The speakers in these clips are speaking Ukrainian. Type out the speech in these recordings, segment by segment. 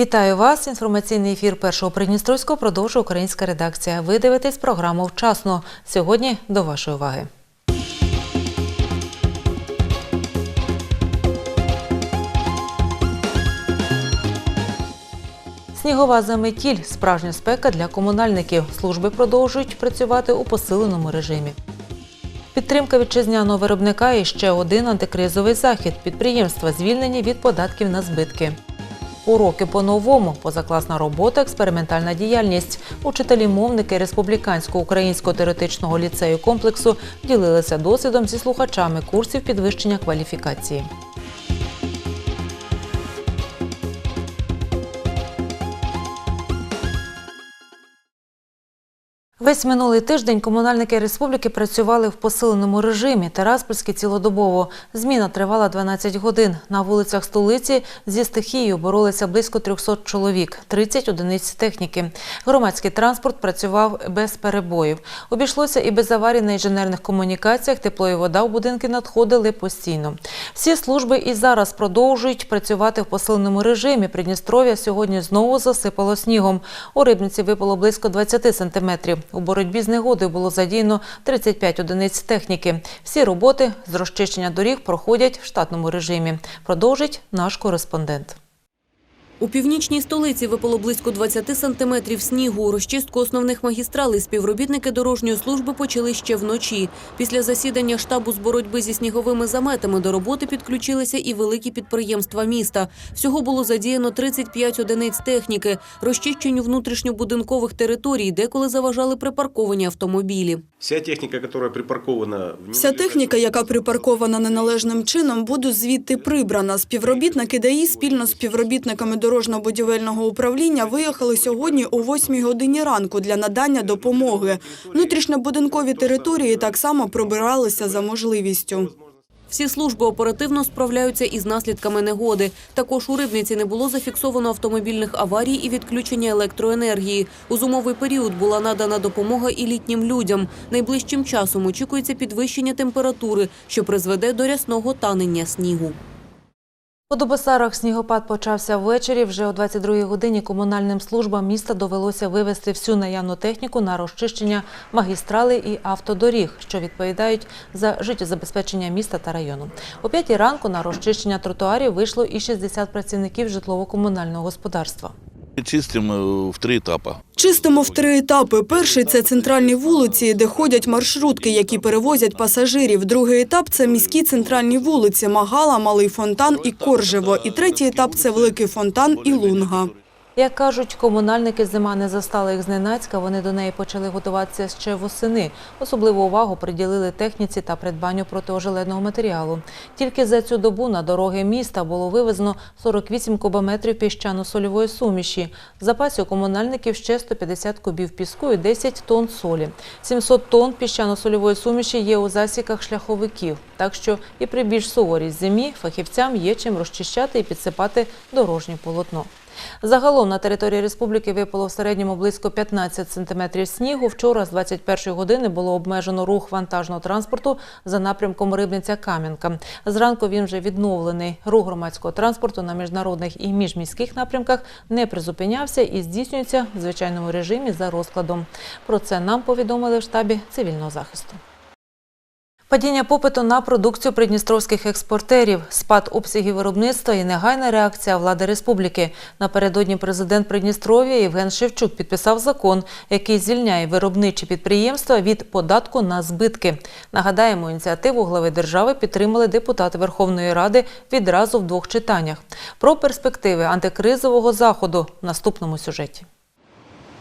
Вітаю вас. Інформаційний ефір першого Придністровського продовжує українська редакція. Ви дивитесь програму вчасно. Сьогодні до вашої уваги. Снігова заметіль справжня спека для комунальників. Служби продовжують працювати у посиленому режимі. Підтримка вітчизняного виробника і ще один антикризовий захід. Підприємства звільнені від податків на збитки. Уроки по-новому, позакласна робота, експериментальна діяльність. Учителі-мовники Республіканського українського теоретичного ліцею комплексу ділилися досвідом зі слухачами курсів підвищення кваліфікації. Весь минулий тиждень комунальники республіки працювали в посиленому режимі. Тераспольський цілодобово. Зміна тривала 12 годин. На вулицях столиці зі стихією боролися близько 300 чоловік, 30 одиниць техніки. Громадський транспорт працював без перебоїв. Обійшлося і без аварій на інженерних комунікаціях. Тепло і вода в будинки надходили постійно. Всі служби і зараз продовжують працювати в посиленому режимі. Придністров'я сьогодні знову засипало снігом. У Рибниці випало близько 20 сантиметрів. У боротьбі з негодою було задіяно 35 одиниць техніки. Всі роботи з розчищення доріг проходять в штатному режимі. Продовжить наш кореспондент. У північній столиці випало близько 20 сантиметрів снігу. Розчистку основних магістралей співробітники дорожньої служби почали ще вночі. Після засідання штабу з боротьби зі сніговими заметами до роботи підключилися і великі підприємства міста. Всього було задіяно 35 одиниць техніки, розчищенню внутрішньобудинкових територій, деколи заважали припарковані автомобілі. Вся техніка, яка припаркована Вся техніка, яка припаркована неналежним чином, буде звідти прибрана. Співробітники ДАІ спільно з співробітниками дорожньо-будівельного управління виїхали сьогодні о 8 годині ранку для надання допомоги. Внутрішньобудинкові території так само прибиралися за можливістю. Всі служби оперативно справляються із наслідками негоди. Також у Рибниці не було зафіксовано автомобільних аварій і відключення електроенергії. У зимовий період була надана допомога і літнім людям. Найближчим часом очікується підвищення температури, що призведе до рясного танення снігу. У Дубосарах снігопад почався ввечері. Вже о 22-й годині комунальним службам міста довелося вивезти всю наявну техніку на розчищення магістрали і автодоріг, що відповідають за життєзабезпечення міста та району. О 5 ранку на розчищення тротуарів вийшло і 60 працівників житлово-комунального господарства. Чистим е, в три етапи. Чистимо в три етапи. Перший – це центральні вулиці, де ходять маршрутки, які перевозять пасажирів. Другий етап – це міські центральні вулиці – Магала, Малий Фонтан і Коржево. І третій етап – це Великий Фонтан і Лунга. Як кажуть, комунальники зима не застала їх зненацька, вони до неї почали готуватися ще восени. Особливу увагу приділили техніці та придбанню протиожеледного матеріалу. Тільки за цю добу на дороги міста було вивезено 48 кубометрів піщано-сольової суміші. В запасі у комунальників ще 150 кубів піску і 10 тонн солі. 700 тонн піщано-сольової суміші є у засіках шляховиків. Так що і при більш суворій зимі фахівцям є чим розчищати і підсипати дорожнє полотно. Загалом на території республіки випало в середньому близько 15 сантиметрів снігу. Вчора з 21 години було обмежено рух вантажного транспорту за напрямком Рибниця-Кам'янка. Зранку він вже відновлений. Рух громадського транспорту на міжнародних і міжміських напрямках не призупинявся і здійснюється в звичайному режимі за розкладом. Про це нам повідомили в штабі цивільного захисту. Падіння попиту на продукцію придністровських експортерів, спад обсягів виробництва і негайна реакція влади республіки. Напередодні президент Придністров'я Євген Шевчук підписав закон, який звільняє виробничі підприємства від податку на збитки. Нагадаємо, ініціативу глави держави підтримали депутати Верховної Ради відразу в двох читаннях. Про перспективи антикризового заходу в наступному сюжеті.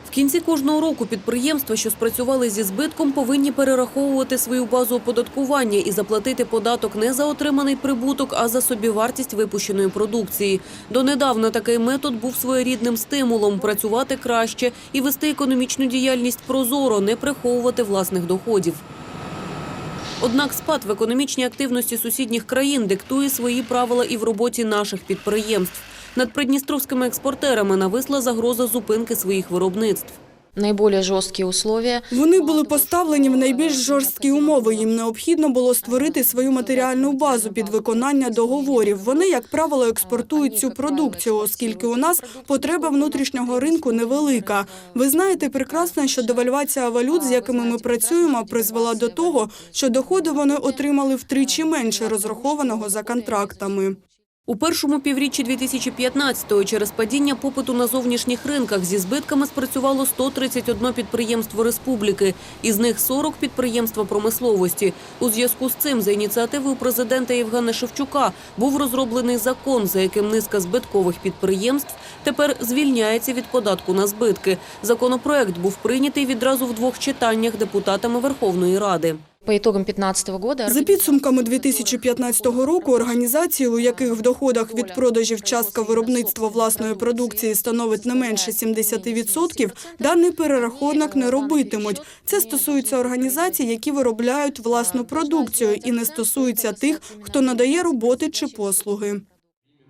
В кінці кожного року підприємства, що спрацювали зі збитком, повинні перераховувати свою базу оподаткування і заплатити податок не за отриманий прибуток, а за собівартість випущеної продукції. Донедавна такий метод був своєрідним стимулом працювати краще і вести економічну діяльність прозоро, не приховувати власних доходів. Однак спад в економічній активності сусідніх країн диктує свої правила і в роботі наших підприємств. Над придністровськими експортерами нависла загроза зупинки своїх виробництв. наиболее жесткие условия. Вони були поставлені в найбільш жорсткі умови. Їм необхідно було створити свою матеріальну базу під виконання договорів. Вони, як правило, експортують цю продукцію, оскільки у нас потреба внутрішнього ринку невелика. Ви знаєте прекрасно, що девальвація валют, з якими ми працюємо, призвела до того, що доходи вони отримали втричі менше розрахованого за контрактами. У першому півріччі 2015-го через падіння попиту на зовнішніх ринках зі збитками спрацювало 131 підприємство республіки, із них 40 підприємства промисловості. У зв'язку з цим за ініціативою президента Євгена Шевчука був розроблений закон, за яким низка збиткових підприємств тепер звільняється від податку на збитки. Законопроект був прийнятий відразу в двох читаннях депутатами Верховної Ради. По итогам 2015 года За підсумками 2015 року організації, у яких в доходах від продажів частка виробництва власної продукції становить не менше 70%, даний перерахунок не робитимуть. Це стосується організацій, які виробляють власну продукцію і не стосується тих, хто надає роботи чи послуги.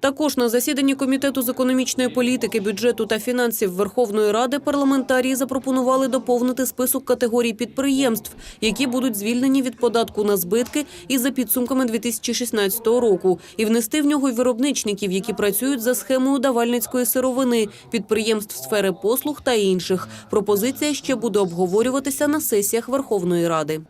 Також на засіданні Комітету з економічної політики, бюджету та фінансів Верховної Ради парламентарії запропонували доповнити список категорій підприємств, які будуть звільнені від податку на збитки і за підсумками 2016 року, і внести в нього й виробничників, які працюють за схемою давальницької сировини, підприємств сфери послуг та інших. Пропозиція ще буде обговорюватися на сесіях Верховної Ради.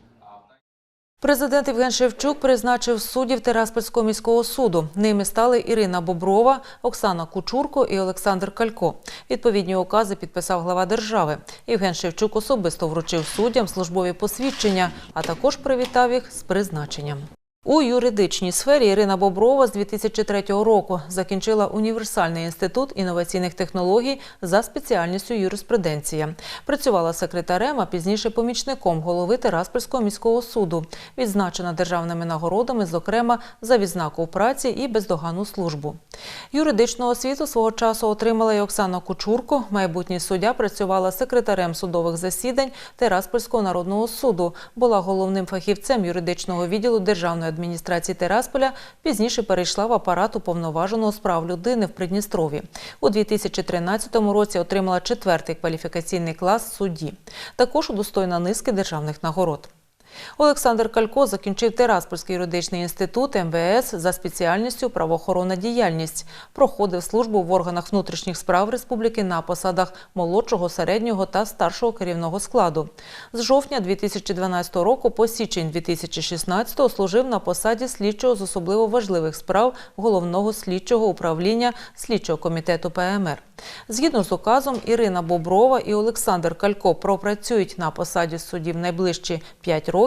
Президент Євген Шевчук призначив суддів Тераспольського міського суду. Ними стали Ірина Боброва, Оксана Кучурко і Олександр Калько. Відповідні укази підписав глава держави. Євген Шевчук особисто вручив суддям службові посвідчення, а також привітав їх з призначенням. У юридичній сфері Ірина Боброва з 2003 року закінчила універсальний інститут інноваційних технологій за спеціальністю юриспруденція. Працювала секретарем, а пізніше помічником голови Тераспольського міського суду. Відзначена державними нагородами, зокрема за відзнаку праці і бездоганну службу. Юридичну освіту свого часу отримала й Оксана Кучурко. Майбутній суддя працювала секретарем судових засідань Тераспольського народного суду. Була головним фахівцем юридичного відділу Державної адміністрації Терасполя. Пізніше перейшла в апарат уповноваженого справ людини в Придністрові. У 2013 році отримала четвертий кваліфікаційний клас судді. Також удостоєна низки державних нагород. Олександр Калько закінчив Тераспольський юридичний інститут МВС за спеціальністю правоохоронна діяльність. Проходив службу в органах внутрішніх справ республіки на посадах молодшого, середнього та старшого керівного складу. З жовтня 2012 року по січень 2016 служив на посаді слідчого з особливо важливих справ головного слідчого управління слідчого комітету ПМР. Згідно з указом, Ірина Боброва і Олександр Калько пропрацюють на посаді суддів найближчі 5 років.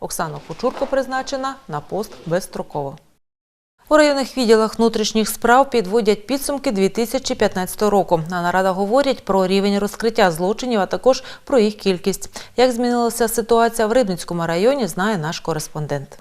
Оксана Кучурко призначена на пост безстроково. У районних відділах внутрішніх справ підводять підсумки 2015 року. На нарадах говорять про рівень розкриття злочинів, а також про їх кількість. Як змінилася ситуація в Рибницькому районі, знає наш кореспондент.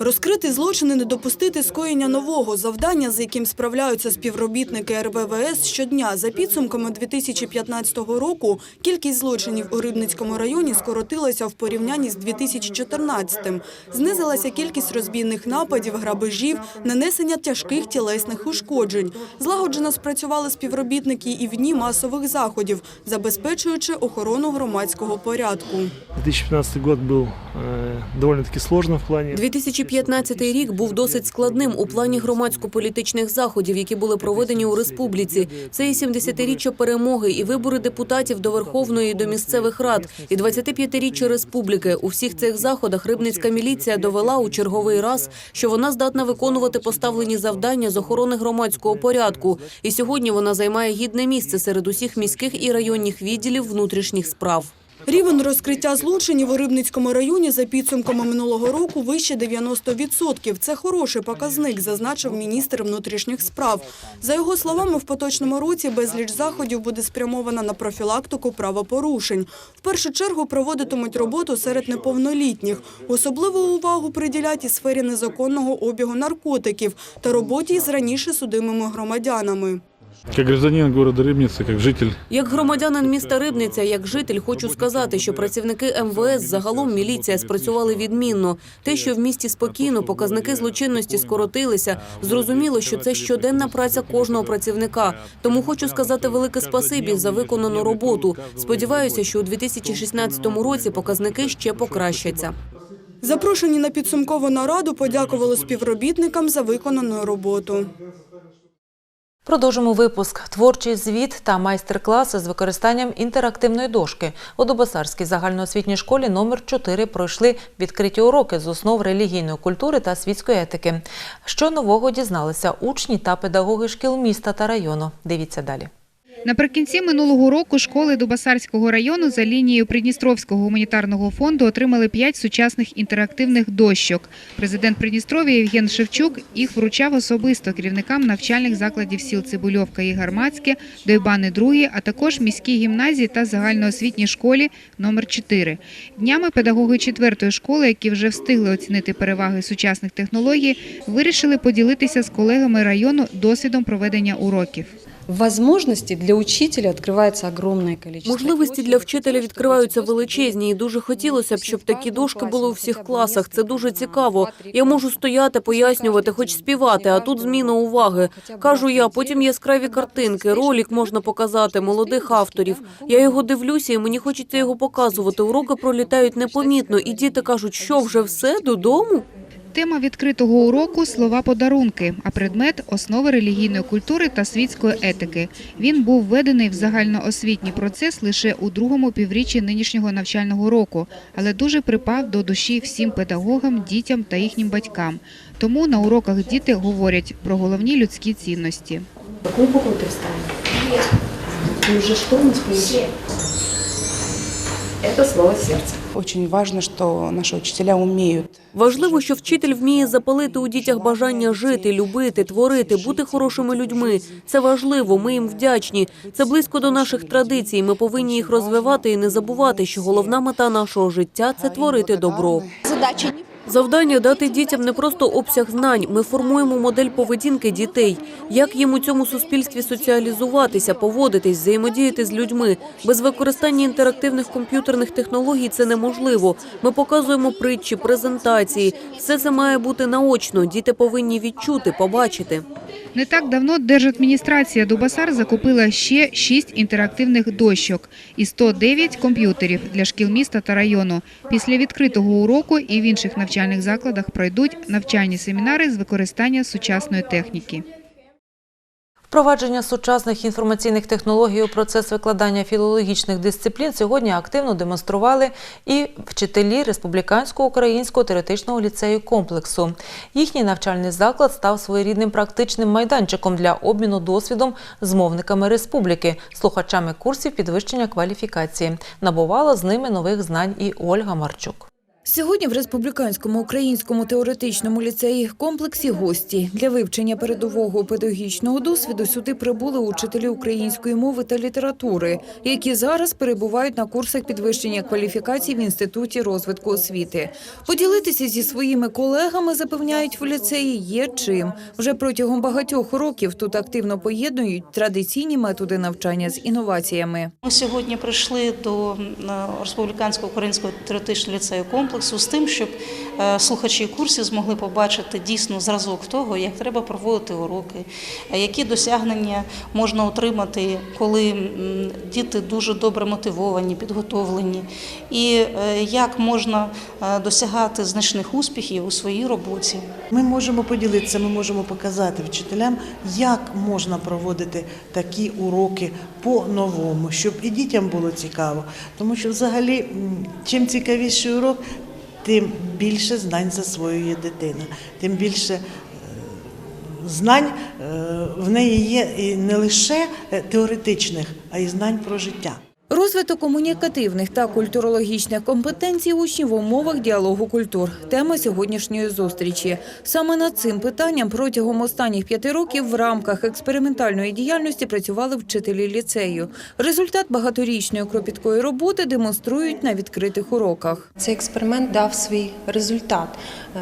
Розкрити злочини, не допустити скоєння нового завдання, з яким справляються співробітники РБВС щодня. За підсумками 2015 року кількість злочинів у Рибницькому районі скоротилася в порівнянні з 2014-м. Знизилася кількість розбійних нападів, грабежів, нанесення тяжких тілесних ушкоджень. Злагоджено спрацювали співробітники і в дні масових заходів, забезпечуючи охорону громадського порядку. 2015 год был э, довольно-таки сложным в плане 2015 рік був досить складним у плані громадсько-політичних заходів, які були проведені у республіці. Це і 70-річчя перемоги, і вибори депутатів до Верховної і до місцевих рад, і 25-річчя республіки. У всіх цих заходах рибницька міліція довела у черговий раз, що вона здатна виконувати поставлені завдання з охорони громадського порядку. І сьогодні вона займає гідне місце серед усіх міських і районних відділів внутрішніх справ. Рівень розкриття злочинів у Рибницькому районі за підсумками минулого року вище 90%. Це хороший показник, зазначив міністр внутрішніх справ. За його словами, в поточному році безліч заходів буде спрямована на профілактику правопорушень. В першу чергу проводитимуть роботу серед неповнолітніх. Особливу увагу приділять і сфері незаконного обігу наркотиків та роботі з раніше судимими громадянами. Как гражданин города Рыбницы, как житель Як громадянин міста Рибниця, як житель, хочу сказати, що працівники МВС, загалом міліція спрацювали відмінно. Те, що в місті спокійно, показники злочинності скоротилися. Зрозуміло, що це щоденна праця кожного працівника. Тому хочу сказати велике спасибі за виконану роботу. Сподіваюся, що у 2016 році показники ще покращаться. Запрошені на підсумкову нараду подякували співробітникам за виконану роботу. Продовжимо випуск. Творчий звіт та майстер-класи з використанням інтерактивної дошки. У Дубосарській загальноосвітній школі номер 4 пройшли відкриті уроки з основ релігійної культури та світської етики. Що нового дізналися учні та педагоги шкіл міста та району. Дивіться далі. Наприкінці минулого року школи Дубасарського району за лінією Придністровського гуманітарного фонду отримали п'ять сучасних інтерактивних дощок. Президент Придністров'я Євген Шевчук їх вручав особисто керівникам навчальних закладів сіл Цибульовка і Гармацьке, Дойбани II, а також міській гімназії та загальноосвітній школі номер 4. Днями педагоги четвертої школи, які вже встигли оцінити переваги сучасних технологій, вирішили поділитися з колегами району досвідом проведення уроків. Возможности для учителя открывается огромное количество. Можливості для вчителя відкриваються величезні, і дуже хотілося б, щоб такі дошки були у всіх класах. Це дуже цікаво. Я можу стояти, пояснювати, хоч співати, а тут зміна уваги. Кажу я, потім яскраві картинки, ролик можна показати, молодих авторів. Я його дивлюся, і мені хочеться його показувати. Уроки пролітають непомітно, і діти кажуть, що вже все додому. Тема відкритого уроку слова подарунки, а предмет основи релігійної культури та світської етики. Він був введений в загальноосвітній процес лише у другому півріччі нинішнього навчального року, але дуже припав до душі всім педагогам, дітям та їхнім батькам. Тому на уроках діти говорять про головні людські цінності. Какую букву ты вставил? И уже что у нас получилось? Это слово сердце. Очень важно, что наши учителя умеют Важливо, що вчитель вміє запалити у дітях бажання жити, любити, творити, бути хорошими людьми. Це важливо. Ми їм вдячні. Це близько до наших традицій. Ми повинні їх розвивати і не забувати, що головна мета нашого життя це творити добро. Завдання дати дітям не просто обсяг знань. Ми формуємо модель поведінки дітей, як їм у цьому суспільстві соціалізуватися, поводитись, взаємодіяти з людьми. Без використання інтерактивних комп'ютерних технологій це неможливо. Ми показуємо притчі, презентації. Все це має бути наочно. Діти повинні відчути, побачити. Не так давно Держадміністрація Дубасар закупила ще шість інтерактивних дощок і 109 комп'ютерів для шкіл міста та району. Після відкритого уроку і в інших навчальних закладах пройдуть навчальні семінари з використання сучасної техніки. Впровадження сучасних інформаційних технологій у процес викладання філологічних дисциплін сьогодні активно демонстрували і вчителі Республіканського українського теоретичного ліцею комплексу. Їхній навчальний заклад став своєрідним практичним майданчиком для обміну досвідом з мовниками республіки, слухачами курсів підвищення кваліфікації. Набувала з ними нових знань і Ольга Марчук. Сьогодні в Республіканському українському теоретичному ліцеї комплексі гості для вивчення передового педагогічного досвіду сюди прибули учителі української мови та літератури, які зараз перебувають на курсах підвищення кваліфікацій в інституті розвитку освіти. Поділитися зі своїми колегами запевняють в ліцеї є чим. Вже протягом багатьох років тут активно поєднують традиційні методи навчання з інноваціями. Ми сьогодні прийшли до Республіканського українського теоретичного ліцею комплексу з тим, щоб е, слухачі курсів змогли побачити дійсно зразок того, як треба проводити уроки, е, які досягнення можна отримати, коли діти дуже добре мотивовані, підготовлені, і е, як можна досягати значних успіхів у своїй роботі. Ми можемо поділитися, ми можемо показати вчителям, як можна проводити такі уроки по-новому, щоб і дітям було цікаво. Тому що, взагалі, чим цікавіший урок, тим більше знань засвоює дитина, тим більше е, знань е, в неї є і не лише е, теоретичних, а й знань про життя. Розвиток комунікативних та культурологічних компетенцій учнів в умовах діалогу культур – тема сьогоднішньої зустрічі. Саме над цим питанням протягом останніх п'яти років в рамках експериментальної діяльності працювали вчителі ліцею. Результат багаторічної кропіткої роботи демонструють на відкритих уроках. Цей експеримент дав свій результат.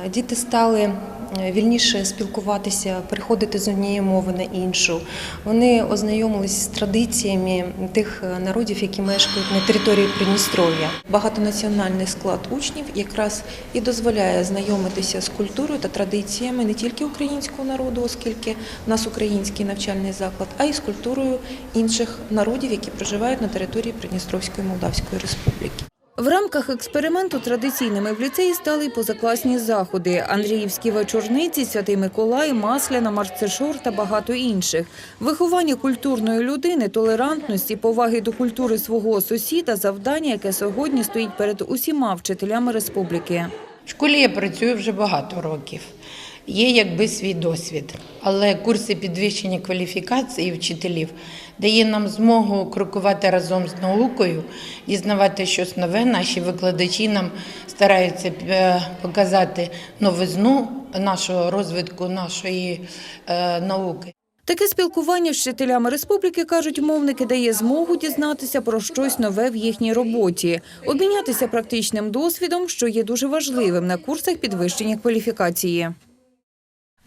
Е, Діти стали е, вільніше спілкуватися, переходити з однієї мови на іншу. Вони ознайомились з традиціями тих е, народів, які мешкають на території Придністров'я. Багатонаціональний склад учнів якраз і дозволяє знайомитися з культурою та традиціями не тільки українського народу, оскільки в нас український навчальний заклад, а й з культурою інших народів, які проживають на території Придністровської Молдавської Республіки. В рамках експерименту традиційними в ліцеї стали й позакласні заходи: Андріївські вечорниці, Святий Миколай, Масляна, Марцешор та багато інших. Виховання культурної людини, толерантності, поваги до культури свого сусіда – завдання, яке сьогодні стоїть перед усіма вчителями республіки. В школі я працюю вже багато років. Є якби свій досвід, але курси підвищення кваліфікації вчителів дає нам змогу крокувати разом з наукою, дізнавати щось нове. Наші викладачі нам стараються е, показати новизну нашого розвитку, нашої е, науки. Таке спілкування з вчителями республіки, кажуть мовники, дає змогу дізнатися про щось нове в їхній роботі, обмінятися практичним досвідом, що є дуже важливим на курсах підвищення кваліфікації.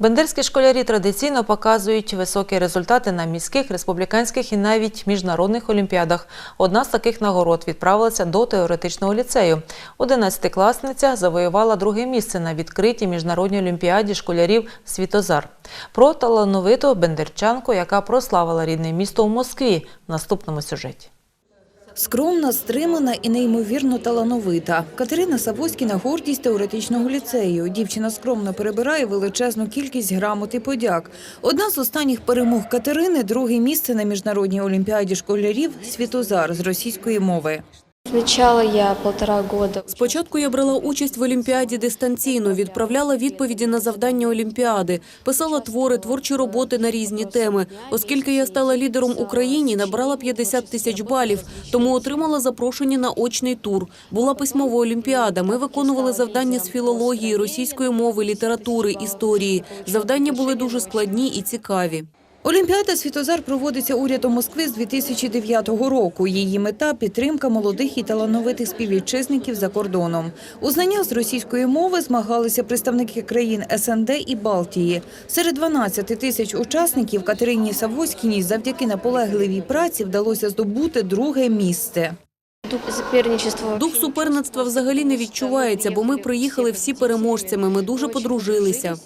Бендерські школярі традиційно показують високі результати на міських, республіканських і навіть міжнародних олімпіадах. Одна з таких нагород відправилася до теоретичного ліцею. Одинадцятикласниця завоювала друге місце на відкритій міжнародній олімпіаді школярів Світозар. Про талановиту бендерчанку, яка прославила рідне місто у Москві в наступному сюжеті. Скромна, стримана і неймовірно талановита. Катерина Савоськіна – гордість теоретичного ліцею. Дівчина скромно перебирає величезну кількість грамот і подяк. Одна з останніх перемог Катерини – друге місце на міжнародній олімпіаді школярів «Світозар» з російської мови. Спочатку я брала участь в Олімпіаді дистанційно, відправляла відповіді на завдання Олімпіади, писала твори, творчі роботи на різні теми. Оскільки я стала лідером Україні, набрала 50 тисяч балів, тому отримала запрошення на очний тур. Була письмова олімпіада. Ми виконували завдання з філології, російської мови, літератури, історії. Завдання були дуже складні і цікаві. Олімпіада «Світозар» проводиться урядом Москви з 2009 року. Її мета – підтримка молодих і талановитих співвітчизників за кордоном. У знаннях з російської мови змагалися представники країн СНД і Балтії. Серед 12 тисяч учасників Катерині Савоськіній завдяки наполегливій праці вдалося здобути друге місце. дух суперництва взагалі не відчувається, бо ми приїхали всі переможцями. Ми дуже подружилися.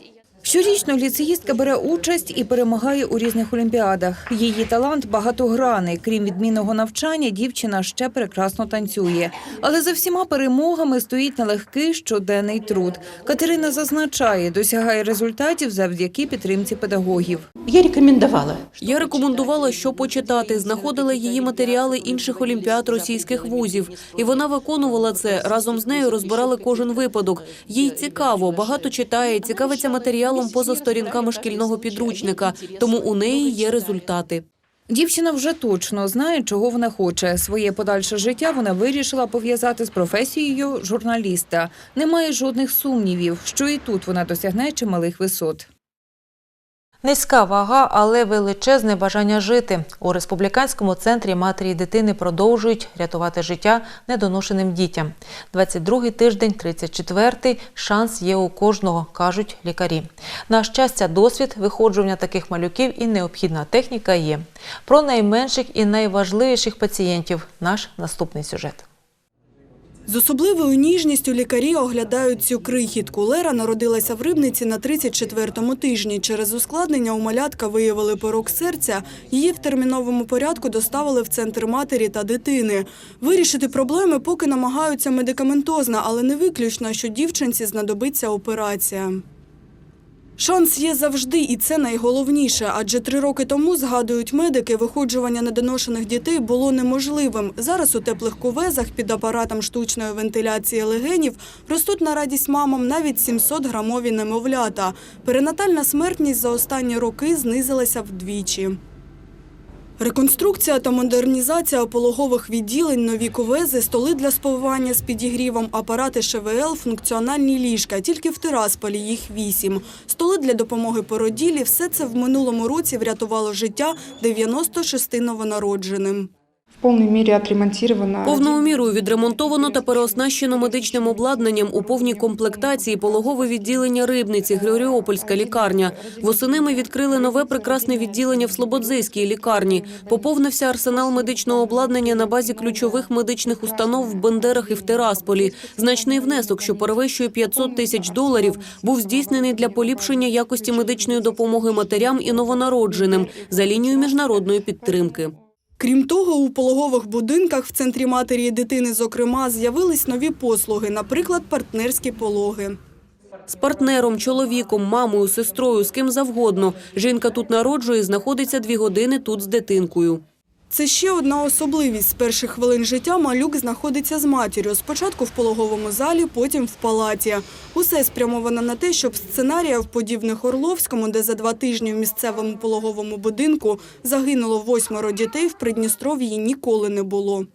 Щорічно ліцеїстка бере участь і перемагає у різних олімпіадах. Її талант багатогранний. Крім відмінного навчання, дівчина ще прекрасно танцює. Але за всіма перемогами стоїть нелегкий щоденний труд. Катерина зазначає, досягає результатів завдяки підтримці педагогів. Я рекомендувала. Я рекомендувала, що почитати, знаходила її матеріали інших олімпіад російських вузів, і вона виконувала це. Разом з нею розбирали кожен випадок. Їй цікаво, багато читає, цікавиться матеріалом поза сторінками шкільного підручника, тому у неї є результати. Дівчина вже точно знає, чого вона хоче. Своє подальше життя вона вирішила пов'язати з професією журналіста. Немає жодних сумнівів, що і тут вона досягне чималих висот. Низька вага, але величезне бажання жити. У республіканському центрі матері і дитини продовжують рятувати життя недоношеним дітям. 22-й тиждень, 34-й – шанс є у кожного, кажуть лікарі. На щастя, досвід виходжування таких малюків і необхідна техніка є. Про найменших і найважливіших пацієнтів – наш наступний сюжет. З особливою ніжністю лікарі оглядають цю крихітку. Лера народилася в Рибниці на 34-му тижні. Через ускладнення у малятка виявили порок серця. Її в терміновому порядку доставили в центр матері та дитини. Вирішити проблеми поки намагаються медикаментозно, але не виключно, що дівчинці знадобиться операція. Шанс є завжди, і це найголовніше. Адже три роки тому, згадують медики, виходжування недоношених дітей було неможливим. Зараз у теплих кувезах під апаратом штучної вентиляції легенів ростуть на радість мамам навіть 700-грамові немовлята. Перинатальна смертність за останні роки знизилася вдвічі. Реконструкція та модернізація пологових відділень, нові кувези, столи для сповивання з підігрівом, апарати ШВЛ, функціональні ліжка. Тільки в Тирасполі їх вісім. Столи для допомоги породілі – все це в минулому році врятувало життя 96 новонародженим. Повній мірі отремонтировано. Повною мірою відремонтовано та переоснащено медичним обладнанням у повній комплектації пологове відділення Рибниці, Григоріопольська лікарня. Восени ми відкрили нове прекрасне відділення в Слободзейській лікарні. Поповнився арсенал медичного обладнання на базі ключових медичних установ в Бендерах і в Тирасполі. Значний внесок, що перевищує 500 тисяч доларів, був здійснений для поліпшення якості медичної допомоги матерям і новонародженим за лінією міжнародної підтримки. Крім того, у пологових будинках в центрі матері і дитини, зокрема, з'явились нові послуги, наприклад, партнерські пологи. З партнером, чоловіком, мамою, сестрою, з ким завгодно. Жінка тут народжує, знаходиться дві години тут з дитинкою. Це ще одна особливість. З перших хвилин життя малюк знаходиться з матір'ю. Спочатку в пологовому залі, потім в палаті. Усе спрямовано на те, щоб сценаріїв, подібних Орловському, де за два тижні в місцевому пологовому будинку загинуло восьмеро дітей, в Придністров'ї ніколи не було.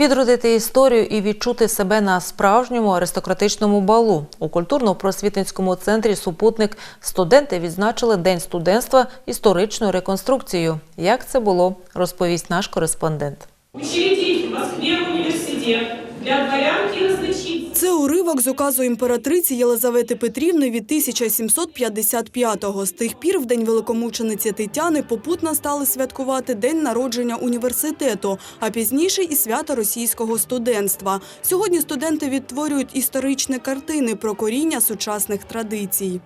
Відродити історію і відчути себе на справжньому аристократичному балу. У культурно-просвітницькому центрі «Супутник» студенти відзначили День студентства історичною реконструкцією. Як це було, розповість наш кореспондент. Учитель Москві університет для дворянки. Це уривок з указу імператриці Єлизавети Петрівни від 1755-го. З тих пір в день великомучениці Тетяни попутно стали святкувати день народження університету, а пізніше і свято російського студентства. Сьогодні студенти відтворюють історичні картини про коріння сучасних традицій.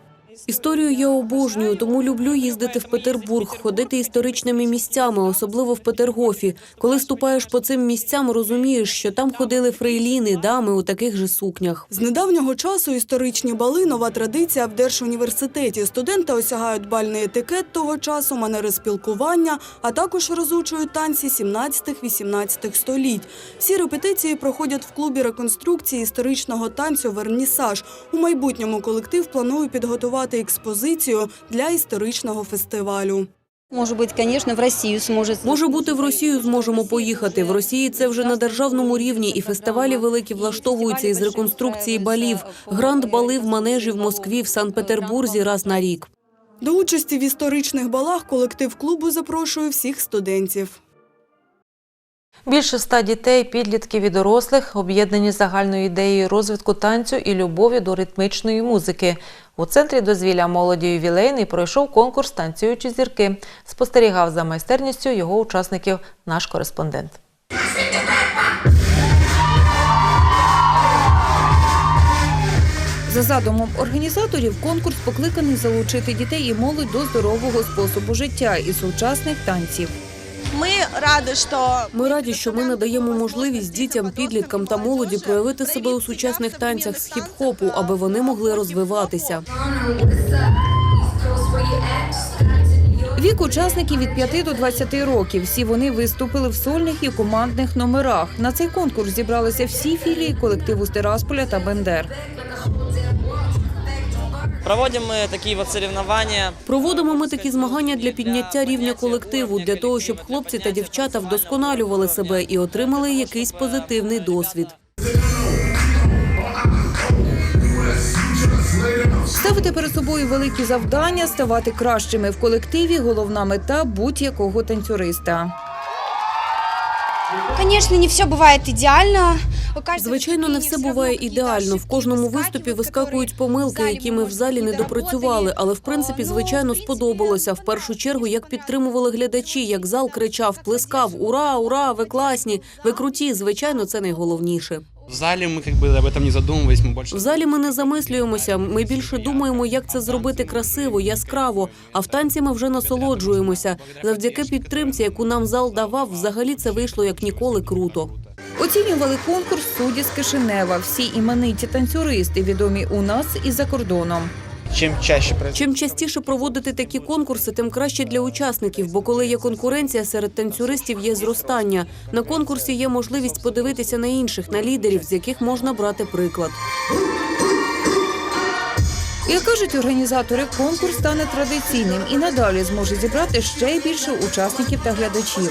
Історію я обожнюю, тому люблю їздити в Петербург, ходити історичними місцями, особливо в Петергофі. Коли ступаєш по цим місцям, розумієш, що там ходили фрейліни, дами у таких же сукнях. З недавнього часу історичні бали – нова традиція в Держуніверситеті. Студенти осягають бальний етикет того часу, манери спілкування, а також розучують танці 17-18 століть. Всі репетиції проходять в клубі реконструкції історичного танцю «Вернісаж». У майбутньому колектив планує підготувати експозицію для історичного фестивалю. Може бути, звісно, в Росію зможе. Може бути, в Росію зможемо поїхати. В Росії це вже на державному рівні, і фестивалі великі влаштовуються із реконструкції балів. Гранд бали в манежі в Москві, в Санкт-Петербурзі раз на рік. До участі в історичних балах колектив клубу запрошує всіх студентів. Більше ста дітей, підлітків і дорослих об'єднані загальною ідеєю розвитку танцю і любові до ритмічної музики. У центрі дозвілля молоді ювілейний пройшов конкурс «Танцюючі зірки». Спостерігав за майстерністю його учасників наш кореспондент. За задумом організаторів, конкурс покликаний залучити дітей і молодь до здорового способу життя і сучасних танців. Ми раді, що Ми раді, що ми надаємо можливість дітям, підліткам та молоді проявити себе у сучасних танцях з хіп-хопу, аби вони могли розвиватися. Вік учасників від 5 до 20 років. Всі вони виступили в сольних і командних номерах. На цей конкурс зібралися всі філії колективу з Тирасполя та Бендер. Проводим мы такие вот соревнования. Проводимо ми такі змагання для підняття рівня колективу, для того, щоб хлопці та дівчата вдосконалювали себе і отримали якийсь позитивний досвід. Ставити перед собою великі завдання, ставати кращими в колективі головна мета будь-якого танцюриста. Звісно, не все буває ідеально. Звичайно, не все буває ідеально. В кожному виступі вискакують помилки, які ми в залі не допрацювали. Але в принципі, звичайно, сподобалося. В першу чергу, як підтримували глядачі, як зал кричав, плескав Ура, ура! Ви класні! Ви круті! Звичайно, це найголовніше. В зале мы как бы об этом не задумывались, мы больше... В залі ми не замислюємося. Ми більше думаємо, як це зробити красиво, яскраво. А в танці ми вже насолоджуємося. Завдяки підтримці, яку нам зал давав, взагалі це вийшло як ніколи круто. Оцінювали конкурс судді з Кишинева. Всі імениті танцюристи, відомі у нас і за кордоном. Чим чаще Чим частіше проводити такі конкурси, тим краще для учасників. Бо коли є конкуренція серед танцюристів, є зростання. На конкурсі є можливість подивитися на інших, на лідерів, з яких можна брати приклад. Як кажуть організатори, конкурс стане традиційним і надалі зможе зібрати ще більше учасників та глядачів.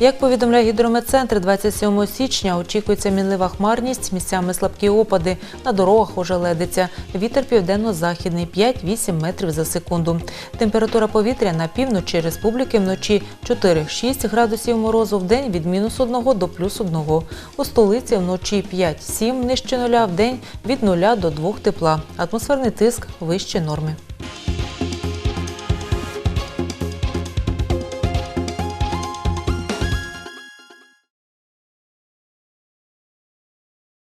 Як повідомляє гідрометцентр, 27 січня очікується мінлива хмарність, місцями слабкі опади, на дорогах ожеледиться. Вітер південно-західний 5-8 метрів за секунду. Температура повітря на півночі республіки вночі 4-6 градусів морозу, в день від мінус 1 до плюс 1. У столиці вночі 5-7 нижче нуля, в день від 0 до 2 тепла. Атмосферний тиск вище норми.